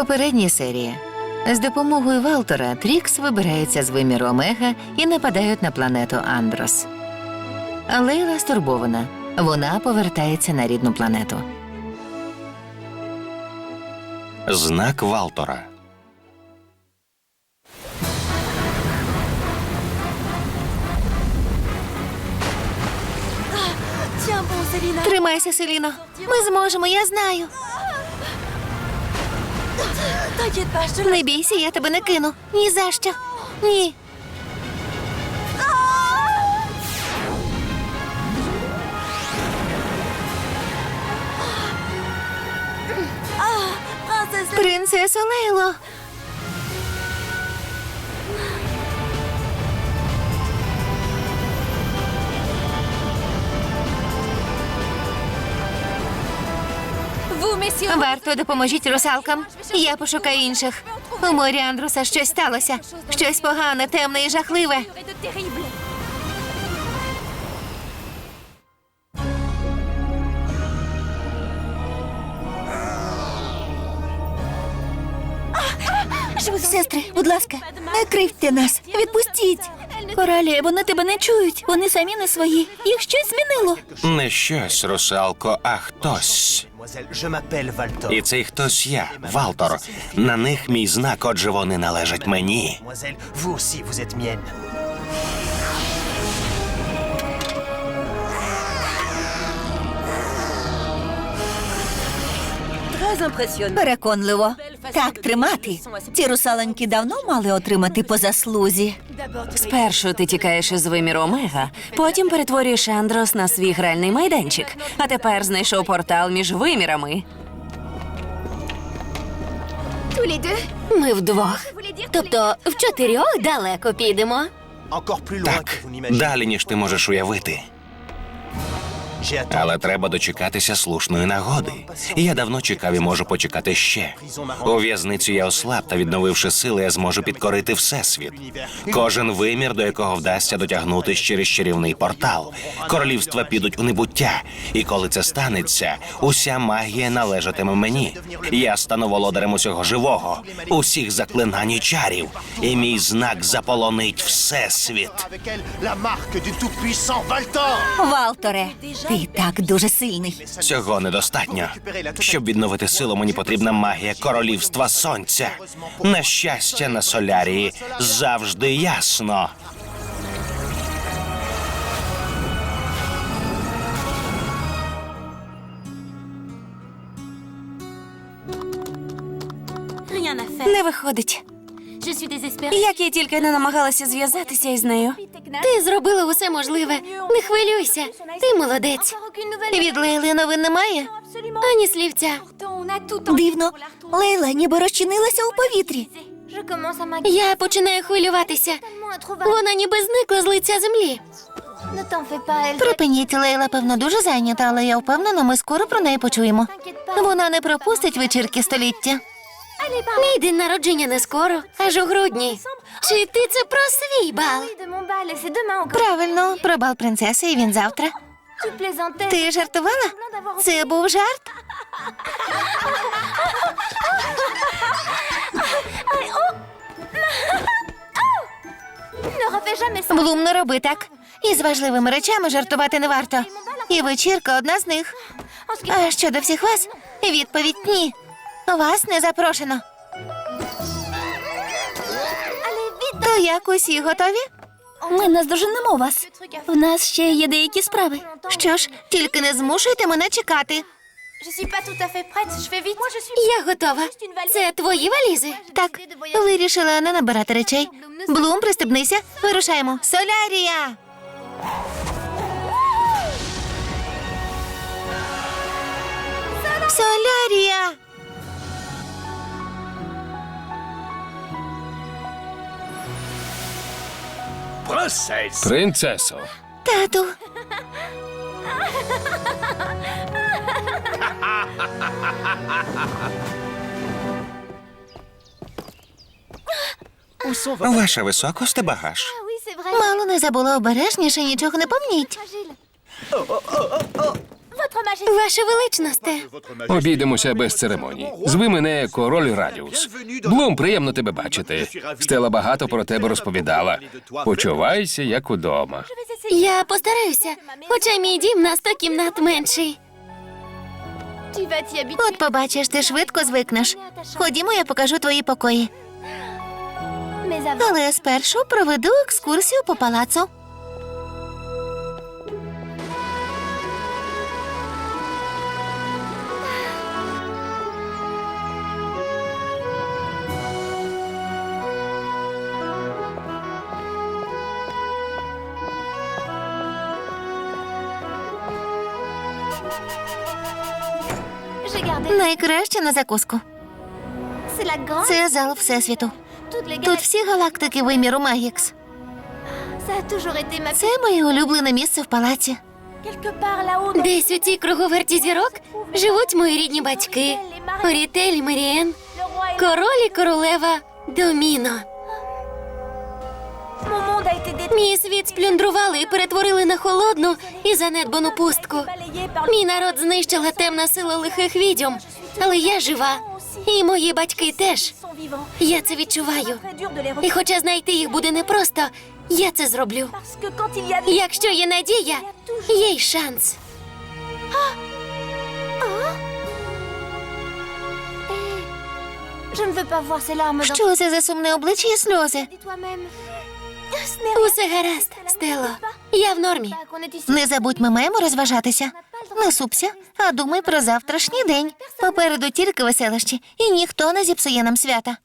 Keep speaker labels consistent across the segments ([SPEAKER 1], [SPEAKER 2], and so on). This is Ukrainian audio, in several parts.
[SPEAKER 1] попередній серії з допомогою Валтора Трікс вибирається з виміру Омега і нападають на планету Андрос. Лейла стурбована. Вона повертається на рідну планету.
[SPEAKER 2] Знак Валтора.
[SPEAKER 1] Тримайся, Селіно. Ми зможемо, я знаю. Не бійся, я тебе не кину. Ні за що. Ні. Принцесо Лейло. Варто допоможіть русалкам. Я пошукаю інших. У морі Андруса щось сталося. Щось погане, темне і жахливе.
[SPEAKER 3] Сестри, будь ласка, не кривдьте нас. Відпустіть. Королі, вони тебе не чують. Вони самі не свої. Їх щось змінило.
[SPEAKER 2] Не щось, русалко, а хтось. І цей хтось я, Валтор. На них мій знак, отже вони належать мені.
[SPEAKER 3] Переконливо. Так тримати. Ці русалоньки давно мали отримати по заслузі.
[SPEAKER 4] Спершу ти тікаєш із виміру Омега, потім перетворюєш Андрос на свій гральний майданчик, а тепер знайшов портал між вимірами. Ми вдвох.
[SPEAKER 5] Тобто в чотирьох далеко підемо.
[SPEAKER 2] Так, далі, ніж ти можеш уявити. Але треба дочекатися слушної нагоди. І я давно чекав і можу почекати ще. У в'язницю я ослаб та відновивши сили, я зможу підкорити всесвіт. Кожен вимір, до якого вдасться дотягнути через чарівний портал. Королівства підуть у небуття. І коли це станеться, уся магія належатиме мені. Я стану володарем усього живого, усіх заклинань і чарів. І мій знак заполонить всесвіт.
[SPEAKER 3] Валторе, ти так дуже сильний.
[SPEAKER 2] Цього недостатньо. Щоб відновити силу, мені потрібна магія королівства сонця. На щастя, на солярії завжди ясно.
[SPEAKER 4] Не виходить. Як я тільки не намагалася зв'язатися із нею.
[SPEAKER 5] Ти зробила усе можливе. Не хвилюйся. Ти молодець.
[SPEAKER 1] Від Лейли новин немає?
[SPEAKER 5] Ані слівця.
[SPEAKER 3] Дивно, Лейла ніби розчинилася у повітрі.
[SPEAKER 5] Я починаю хвилюватися. Вона ніби зникла з лиця землі.
[SPEAKER 1] Припиніть, Лейла, певно, дуже зайнята, але я впевнена, ми скоро про неї почуємо. Вона не пропустить вечірки століття.
[SPEAKER 5] Мій день народження не скоро, аж у грудні. Чи ти це про свій бал?
[SPEAKER 1] Правильно, про бал принцеси, і він завтра. Ти жартувала? Це був жарт? Блум, не роби так. Із важливими речами жартувати не варто. І вечірка одна з них. А щодо всіх вас, відповідь ні. Вас не запрошено. Як усі готові?
[SPEAKER 3] Ми наздоженемо вас. У нас ще є деякі справи.
[SPEAKER 1] Що ж, тільки не змушуйте мене чекати.
[SPEAKER 5] Я готова. Це твої валізи?
[SPEAKER 1] Так, вирішила не набирати речей. Блум, пристебнися, вирушаємо. Солярія! Солярія!
[SPEAKER 6] Принцесо,
[SPEAKER 1] Тату,
[SPEAKER 2] Ваша високосте багаж.
[SPEAKER 1] мало не забула обережніше, нічого не помніть.
[SPEAKER 5] Ваша величносте.
[SPEAKER 6] обійдемося без церемоній. Зви мене король Радіус. Блум, приємно тебе бачити. Стела багато про тебе розповідала. Почувайся як удома.
[SPEAKER 5] Я постараюся, хоча мій дім на сто кімнат менший.
[SPEAKER 1] От побачиш, ти швидко звикнеш. Ходімо, я покажу твої покої. Але спершу проведу екскурсію по палацу. Найкраще на закуску. Це зал Всесвіту. Тут всі галактики виміру Магікс. Це моє улюблене місце в палаці.
[SPEAKER 5] Десь у цій круговерті зірок живуть мої рідні батьки. Орітель Маріен, король і королева Доміно. Мій світ сплюндрували і перетворили на холодну і занедбану пустку. Мій народ знищила темна сила лихих відьом, але я жива, і мої батьки теж. Я це відчуваю. І хоча знайти їх буде непросто, я це зроблю. Якщо є надія, є й шанс.
[SPEAKER 1] Що це за сумне обличчя і сльози?
[SPEAKER 5] Усе гаразд, Стело. Я в нормі.
[SPEAKER 1] Не забудь, ми маємо розважатися. Не супся, а думай про завтрашній день. Попереду тільки веселощі, і ніхто не зіпсує нам свята.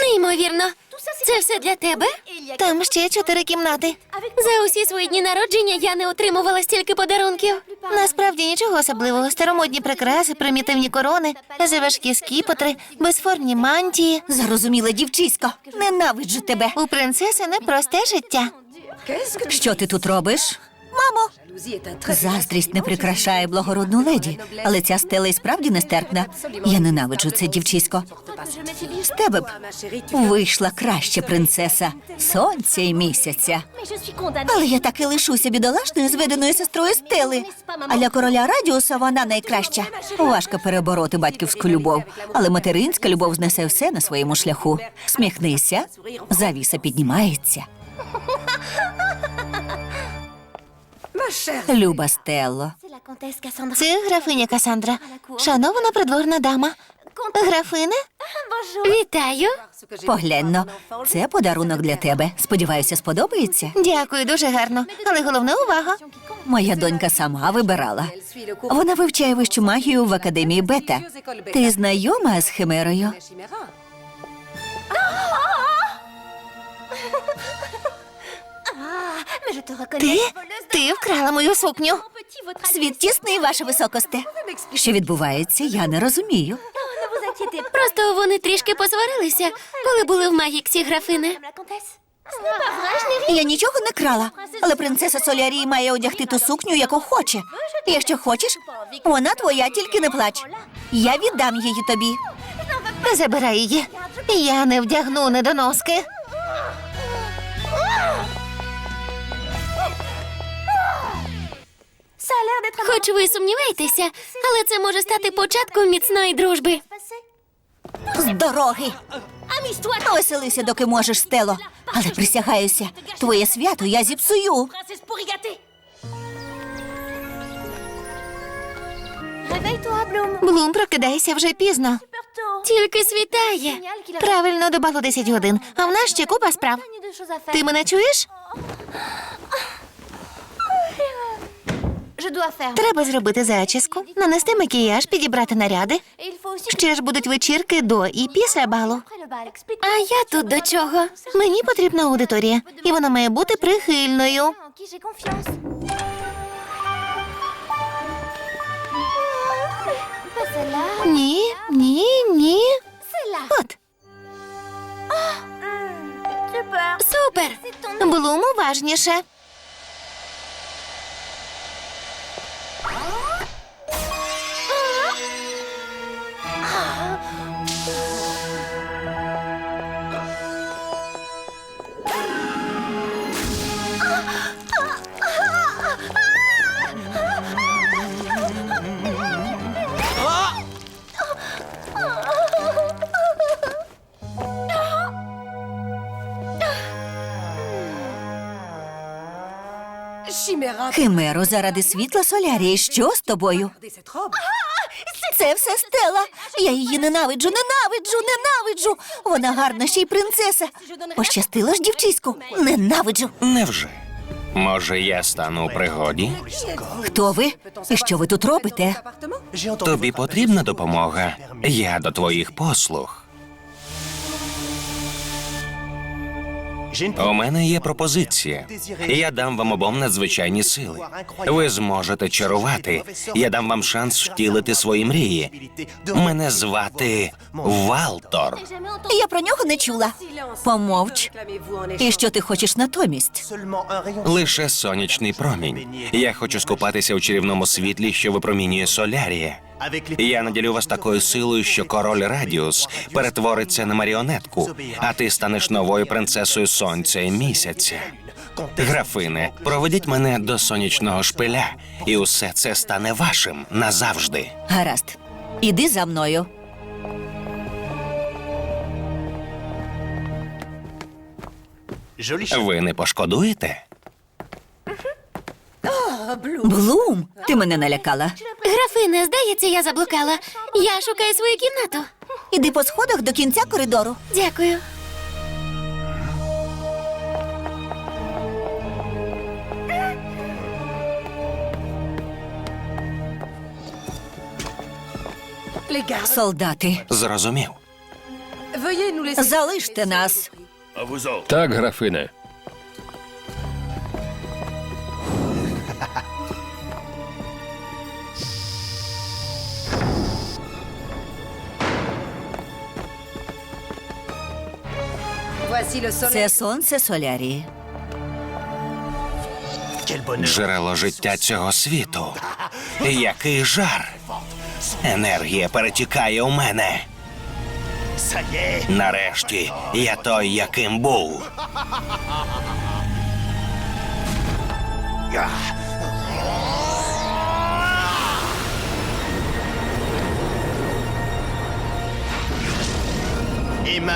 [SPEAKER 5] Неймовірно. Це все для тебе?
[SPEAKER 1] Там ще чотири кімнати.
[SPEAKER 5] За усі свої дні народження я не отримувала стільки подарунків.
[SPEAKER 1] Насправді нічого особливого. Старомодні прикраси, примітивні корони, заважкі скіпотри, безформні мантії.
[SPEAKER 3] Зрозуміла дівчисько. Ненавиджу тебе.
[SPEAKER 1] У принцеси непросте життя.
[SPEAKER 3] Що ти тут робиш? Мамо, заздрість не прикрашає благородну леді, але ця стела і справді нестерпна. Я ненавиджу це дівчисько. З тебе б вийшла краща принцеса сонця і місяця. Але я так і лишуся бідолашною зведеною сестрою стели. А для короля Радіуса вона найкраща. Важко перебороти батьківську любов, але материнська любов знесе все на своєму шляху. Сміхнися, завіса піднімається. Люба Стелло.
[SPEAKER 1] Це графиня Касандра, шанована придворна дама. Графине?
[SPEAKER 5] Вітаю.
[SPEAKER 3] погляньно. Це подарунок для тебе. Сподіваюся, сподобається.
[SPEAKER 1] Дякую, дуже гарно. Але головне увага.
[SPEAKER 3] Моя донька сама вибирала. Вона вивчає вищу магію в академії Бета. Ти знайома з Химерою?
[SPEAKER 1] Ти? Ти вкрала мою сукню.
[SPEAKER 3] Світ тісний, ваше високосте. Що відбувається, я не розумію.
[SPEAKER 5] Просто вони трішки посварилися, коли були в Магіксі
[SPEAKER 7] rien.
[SPEAKER 3] Я нічого не крала, але принцеса Солярії має одягти ту сукню, яку хоче. Якщо хочеш, вона твоя, тільки не плач. Я віддам її тобі.
[SPEAKER 1] Забирай її. Я не вдягну недоноски.
[SPEAKER 5] Хоч ви сумніваєтеся, але це може стати початком міцної дружби.
[SPEAKER 3] З дороги. Веселися, доки можеш, Стело. Але присягаюся, твоє свято я зіпсую.
[SPEAKER 1] Блум, прокидайся вже пізно.
[SPEAKER 5] Тільки світає.
[SPEAKER 1] Правильно, до балу 10 годин. А в нас ще купа справ. Ти мене чуєш? Треба зробити зачіску, нанести макіяж, підібрати наряди. Ще ж будуть вечірки до і після балу.
[SPEAKER 5] А я тут до чого?
[SPEAKER 1] Мені потрібна аудиторія, і вона має бути прихильною. Ні, ні, ні. От,
[SPEAKER 5] Супер!
[SPEAKER 1] Блум уважніше.
[SPEAKER 3] ああ Химеро, заради світла солярії, що з тобою? Це все Стела. Я її ненавиджу, ненавиджу, ненавиджу. Вона гарна ще й принцеса. Пощастила ж дівчиську. Ненавиджу.
[SPEAKER 2] Невже? Може, я стану у пригоді?
[SPEAKER 3] Хто ви? І що ви тут робите?
[SPEAKER 2] Тобі потрібна допомога. Я до твоїх послуг. У мене є пропозиція. Я дам вам обом надзвичайні сили. Ви зможете чарувати. Я дам вам шанс втілити свої мрії. Мене звати Валтор.
[SPEAKER 3] Я про нього не чула. Помовч. І що ти хочеш натомість?
[SPEAKER 2] Лише сонячний промінь. Я хочу скупатися у чарівному світлі, що випромінює солярія. Я наділю вас такою силою, що король Радіус перетвориться на маріонетку, а ти станеш новою принцесою сонця і місяця. Графине, проведіть мене до сонячного шпиля, і усе це стане вашим назавжди.
[SPEAKER 3] Гаразд. Іди за мною.
[SPEAKER 2] Ви не пошкодуєте?
[SPEAKER 3] Блум, ти мене налякала.
[SPEAKER 5] Графине, здається, я заблукала. Я шукаю свою кімнату.
[SPEAKER 3] Іди по сходах до кінця коридору.
[SPEAKER 5] Дякую.
[SPEAKER 3] Солдати,
[SPEAKER 2] Зрозумів.
[SPEAKER 3] залиште нас.
[SPEAKER 6] Так, графине.
[SPEAKER 3] Це сонце солярії.
[SPEAKER 2] Джерело життя цього світу. Який жар! Енергія перетікає у мене. Нарешті я той, яким був.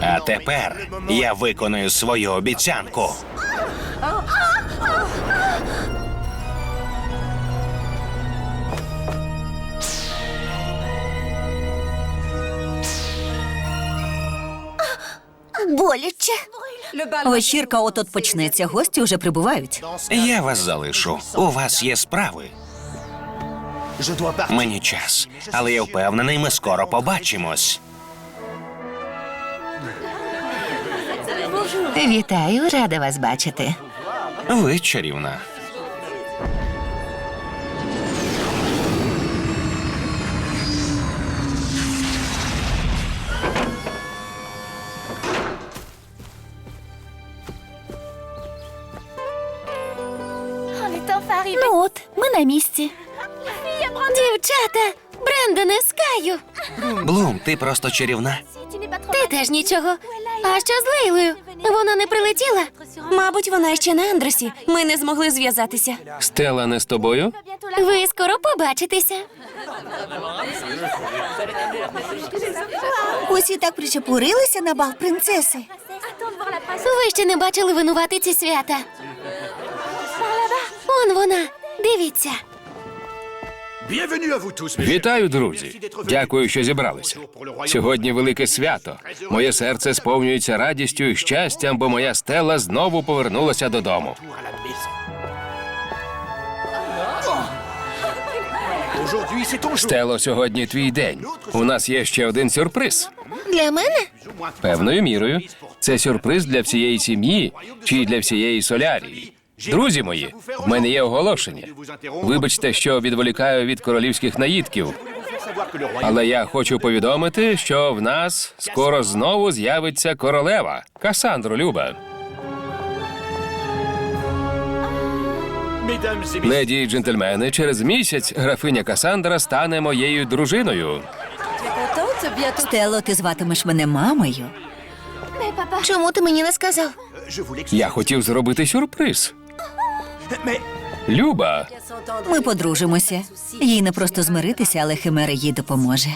[SPEAKER 2] А тепер я виконую свою обіцянку.
[SPEAKER 3] Боляче. Вечірка от-от почнеться. Гості вже прибувають.
[SPEAKER 2] Я вас залишу. У вас є справи. Мені час, але я впевнений, ми скоро побачимось.
[SPEAKER 1] Вітаю, рада вас бачити.
[SPEAKER 2] Ви чарівна.
[SPEAKER 5] Ну от, ми на місці. Дівчата, Брендоне, Скаю.
[SPEAKER 2] Блум, ти просто чарівна.
[SPEAKER 5] Ти теж нічого. А що з Лейлою? Вона не прилетіла?
[SPEAKER 4] Мабуть, вона ще на Андросі. Ми не змогли зв'язатися.
[SPEAKER 6] Стела не з тобою?
[SPEAKER 5] Ви скоро побачитеся.
[SPEAKER 3] Усі так причепурилися на бал принцеси.
[SPEAKER 5] Ви ще не бачили винуватиці свята. Он вона. Дивіться.
[SPEAKER 6] Вітаю, друзі! Дякую, що зібралися. Сьогодні велике свято. Моє серце сповнюється радістю і щастям, бо моя стела знову повернулася додому. Стело, сьогодні твій день. У нас є ще один сюрприз.
[SPEAKER 5] Для мене?
[SPEAKER 6] Певною мірою. Це сюрприз для всієї сім'ї чи для всієї солярії. Друзі мої, в мене є оголошення. Вибачте, що відволікаю від королівських наїдків, але я хочу повідомити, що в нас скоро знову з'явиться королева Касандру Люба. Леді і джентльмени, через місяць графиня Касандра стане моєю дружиною.
[SPEAKER 3] Стело, ти зватимеш мене мамою.
[SPEAKER 5] Чому ти мені не сказав?
[SPEAKER 6] Я хотів зробити сюрприз. Люба,
[SPEAKER 3] Ми подружимося. Їй не просто змиритися, але химера їй допоможе.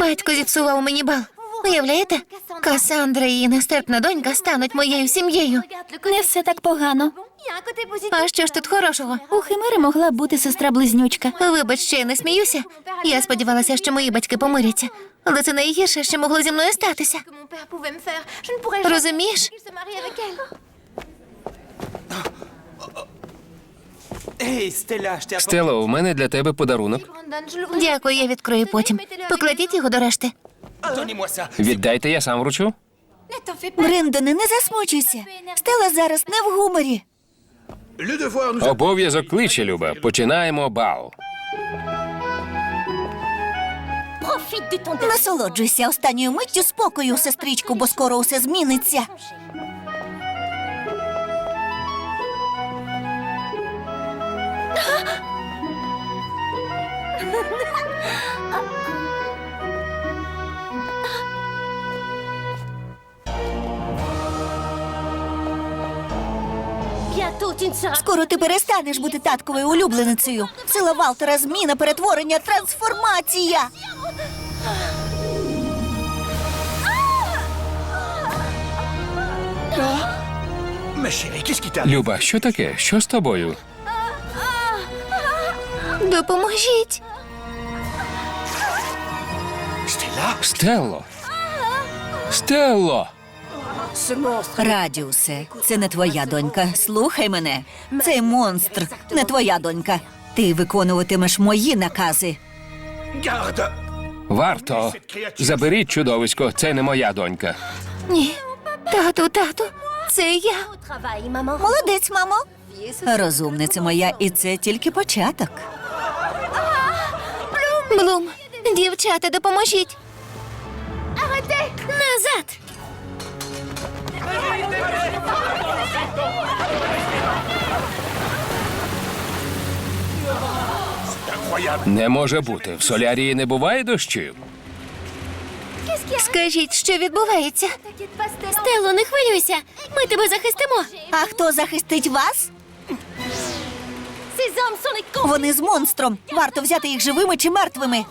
[SPEAKER 5] Батько зіпсував мені бал. Уявляєте? Касандра і її нестерпна донька стануть моєю сім'єю.
[SPEAKER 8] Не все так погано.
[SPEAKER 5] А що ж тут хорошого?
[SPEAKER 8] У Химери могла бути сестра-близнючка.
[SPEAKER 5] Вибач, що я не сміюся. Я сподівалася, що мої батьки помиряться. Але це найгірше, що могло зі мною статися. Розумієш?
[SPEAKER 6] Стелла, у мене для тебе подарунок.
[SPEAKER 5] Дякую, я відкрию потім. Покладіть його до решти.
[SPEAKER 6] Віддайте, я сам вручу.
[SPEAKER 3] Брендоне, не засмучуйся. Стела зараз не в гуморі.
[SPEAKER 6] Обов'язок кличе, Люба. Починаємо бал.
[SPEAKER 3] Насолоджуйся останньою миттю спокою, сестричку, бо скоро усе зміниться. Скоро ти перестанеш бути татковою улюбленицею. Сила Валтера, зміна, перетворення, трансформація.
[SPEAKER 6] Люба, що таке? Що з тобою?
[SPEAKER 5] Допоможіть.
[SPEAKER 6] Стелло. Стелло.
[SPEAKER 3] Радіусе, це не твоя донька. Слухай мене. Цей монстр не твоя донька. Ти виконуватимеш мої накази.
[SPEAKER 6] Варто. Заберіть чудовисько, це не моя донька.
[SPEAKER 5] Ні. Тату, тату, це я.
[SPEAKER 3] Молодець, мамо. Розумниця моя, і це тільки початок.
[SPEAKER 5] Блум, дівчата, допоможіть. Назад.
[SPEAKER 6] Не може бути. В солярії не буває дощів.
[SPEAKER 5] Скажіть, що відбувається? Стело, не хвилюйся. Ми тебе захистимо.
[SPEAKER 3] А хто захистить вас? Вони з монстром. Варто взяти їх живими чи мертвими.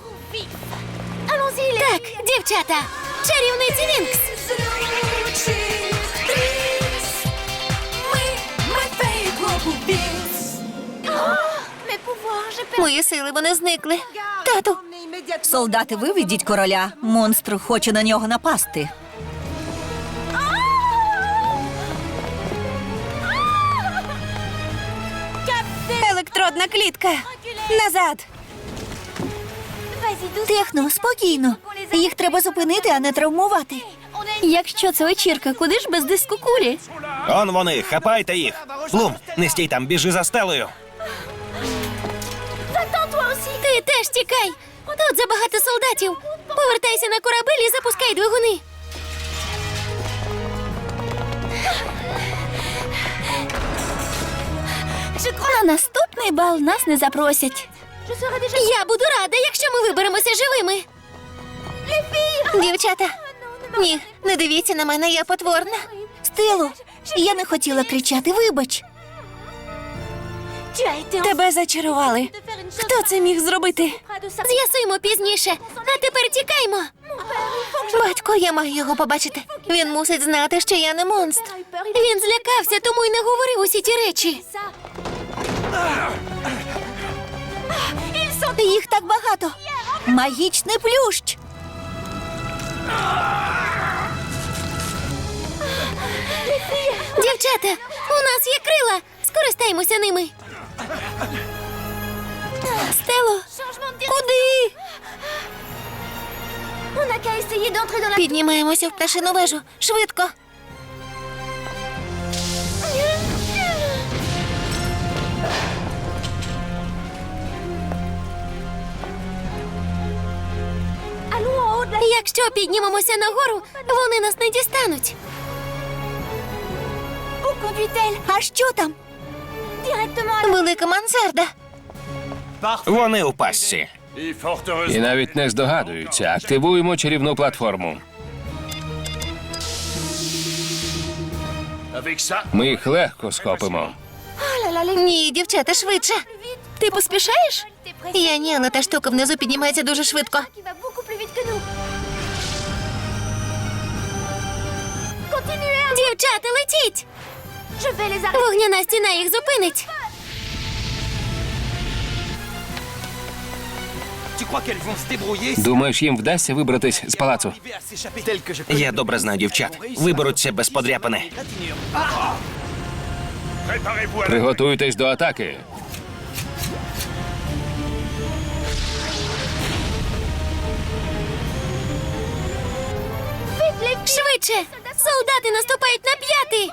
[SPEAKER 5] Так, дівчата, чарівниці Вінкс. Мої сили вони зникли. Тату,
[SPEAKER 3] Солдати, виведіть короля. Монстр хоче на нього напасти.
[SPEAKER 4] Електродна клітка. Назад.
[SPEAKER 3] Техно, спокійно. Їх треба зупинити, а не травмувати.
[SPEAKER 8] Якщо це вечірка, куди ж без диску кулі?
[SPEAKER 2] Он вони, хапайте їх. Блум, не стій там, біжи за стелею.
[SPEAKER 5] ти теж тікай. Тут забагато солдатів. Повертайся на корабель і запускай двигуни.
[SPEAKER 8] На наступний бал нас не запросять.
[SPEAKER 5] Я буду рада, якщо ми виберемося живими. Дівчата, ні, не дивіться на мене, я потворна.
[SPEAKER 3] Стело, я не хотіла кричати, вибач.
[SPEAKER 4] Тебе зачарували. Хто це міг зробити?
[SPEAKER 5] З'ясуємо пізніше. А тепер тікаймо. Батько, я маю його побачити. Він мусить знати, що я не монстр. Він злякався, тому й не говорив усі ті речі.
[SPEAKER 3] Їх так багато. Магічний плющ.
[SPEAKER 5] Дівчата, у нас є крила. Скористаймося ними. Стело, куди? Піднімаємося в пташину вежу. Швидко. Якщо піднімемося нагору, вони нас не дістануть.
[SPEAKER 3] А що там?
[SPEAKER 5] Велика мансарда.
[SPEAKER 2] Вони у пастці.
[SPEAKER 6] І навіть не здогадуються. Активуємо чарівну платформу. Ми їх легко схопимо.
[SPEAKER 5] Ні, дівчата, швидше. Ти поспішаєш? Я ні, але та штука внизу піднімається дуже швидко. Дівчата, летіть! Вогняна стіна їх зупинить.
[SPEAKER 6] Думаєш, їм вдасться вибратись з палацу?
[SPEAKER 2] Я добре знаю дівчат. Виберуться без подряпини.
[SPEAKER 6] Приготуйтесь до атаки.
[SPEAKER 5] Швидше! Солдати наступають на п'яти!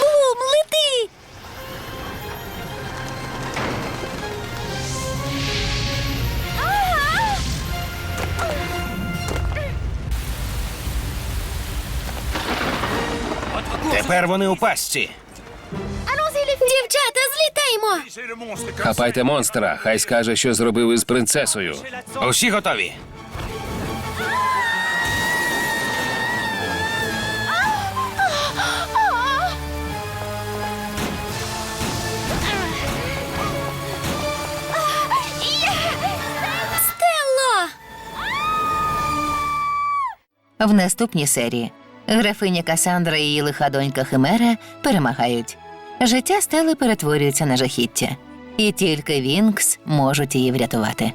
[SPEAKER 5] Бум, лети!
[SPEAKER 2] Тепер вони у пастці.
[SPEAKER 5] Дівчата, злітаймо!
[SPEAKER 6] Хапайте монстра, хай скаже, що зробив із принцесою.
[SPEAKER 2] Усі готові.
[SPEAKER 5] Стелло!
[SPEAKER 1] В наступній серії графиня Касандра і її лиха донька Химера перемагають. Життя стели перетворюється на жахіття, і тільки Вінкс можуть її врятувати.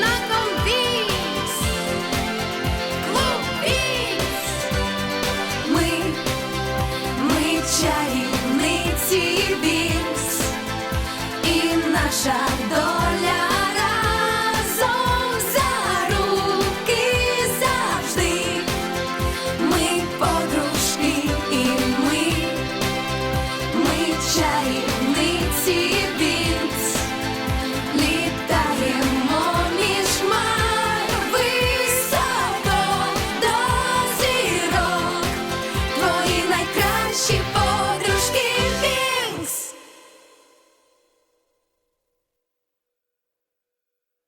[SPEAKER 7] la